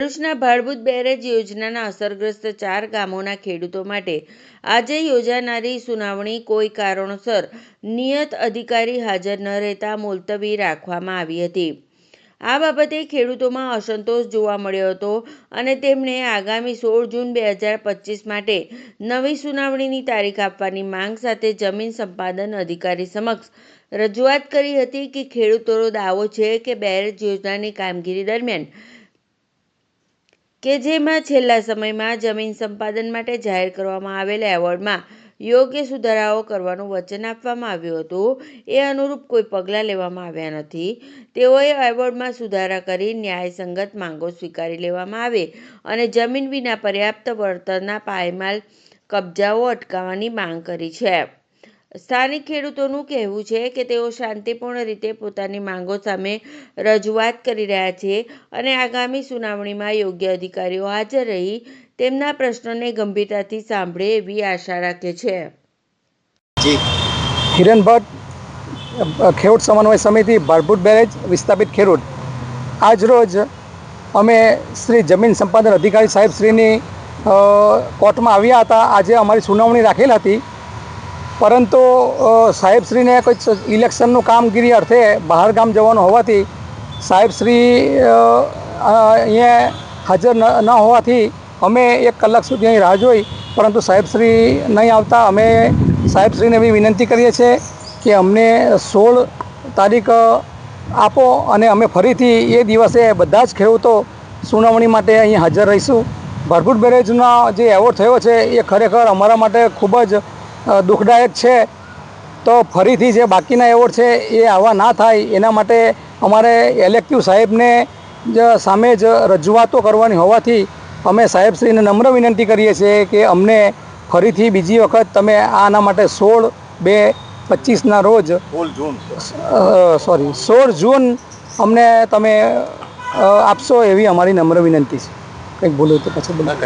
ભરૂચના ભાડભૂત બેરેજ યોજનાના અસરગ્રસ્ત ચાર ગામોના ખેડૂતો માટે આજે યોજાનારી સુનાવણી કોઈ કારણોસર નિયત અધિકારી હાજર ન રહેતા મુલતવી રાખવામાં આવી હતી. આ બાબતે ખેડૂતોમાં અસંતોષ જોવા મળ્યો હતો અને તેમણે આગામી સોળ જૂન બે હજાર પચીસ માટે નવી સુનાવણીની તારીખ આપવાની માંગ સાથે જમીન સંપાદન અધિકારી સમક્ષ રજૂઆત કરી હતી કે ખેડૂતોનો દાવો છે કે બેરેજ યોજનાની કામગીરી દરમિયાન કે જેમાં છેલ્લા સમયમાં જમીન સંપાદન માટે જાહેર કરવામાં આવેલા એવોર્ડમાં યોગ્ય સુધારાઓ કરવાનું વચન આપવામાં આવ્યું હતું. એ અનુરૂપ કોઈ પગલાં લેવામાં આવ્યા નથી. તેઓએ એવોર્ડમાં સુધારા કરી ન્યાયસંગત માંગો સ્વીકારી લેવામાં આવે અને જમીન વિના પર્યાપ્ત વળતરના પાયમાલ કબજાઓ અટકાવવાની માંગ કરી છે. સ્થાનિક ખેડૂતોનું કહેવું છે કે તેઓ શાંતિપૂર્ણ રીતે પોતાની માંગો સામે રજૂઆત કરી રહ્યા છે અને આગામી સુનાવણીમાં યોગ્ય અધિકારીઓ હાજર રહી તેમના પ્રશ્નોને ગંભીરતાથી સાંભળે એવી આશા રાખે છે. જી. હિરેન ભટ્ટ ખેડૂત સમન્વય સમિતિ ભરભૂટ બેરેજ વિસ્થાપિત ખેડૂત. આજ રોજ અમે શ્રી જમીન સંપાદન અધિકારી સાહેબ શ્રીની કોર્ટમાં આવ્યા હતા. આજે અમારી સુનાવણી રાખેલ હતી. પરંતુ સાહેબશ્રીને કોઈ ઇલેક્શનનું કામગીરી અર્થે બહાર ગામ જવાનું હોવાથી સાહેબશ્રી અહીંયા હાજર ન હોવાથી અમે એક કલાક સુધી અહીં રાહ જોઈ, પરંતુ સાહેબશ્રી નહીં આવતા. અમે સાહેબશ્રીને એવી વિનંતી કરીએ છીએ કે અમને સોળ તારીખ આપો અને અમે ફરીથી એ દિવસે બધા જ ખેડૂતો સુનાવણી માટે અહીં હાજર રહીશું. ભરભૂટ બેરેજનો જે એવોર્ડ થયો છે, એ ખરેખર અમારા માટે ખૂબ જ દુઃખદાયક છે. તો ફરીથી જે બાકીના એવોર્ડ છે એ આવા ના થાય એના માટે અમારે એલેક્ટિવ સાહેબને જ સામે જ રજૂઆતો કરવાની હોવાથી અમે સાહેબશ્રીને નમ્ર વિનંતી કરીએ છીએ કે અમને ફરીથી બીજી વખત તમે આના માટે સોળ બે પચીસના રોજ જૂન. સોરી સોળ જૂન અમને તમે આપશો એવી અમારી નમ્ર વિનંતી છે. કંઈક ભૂલું તો પછી બધા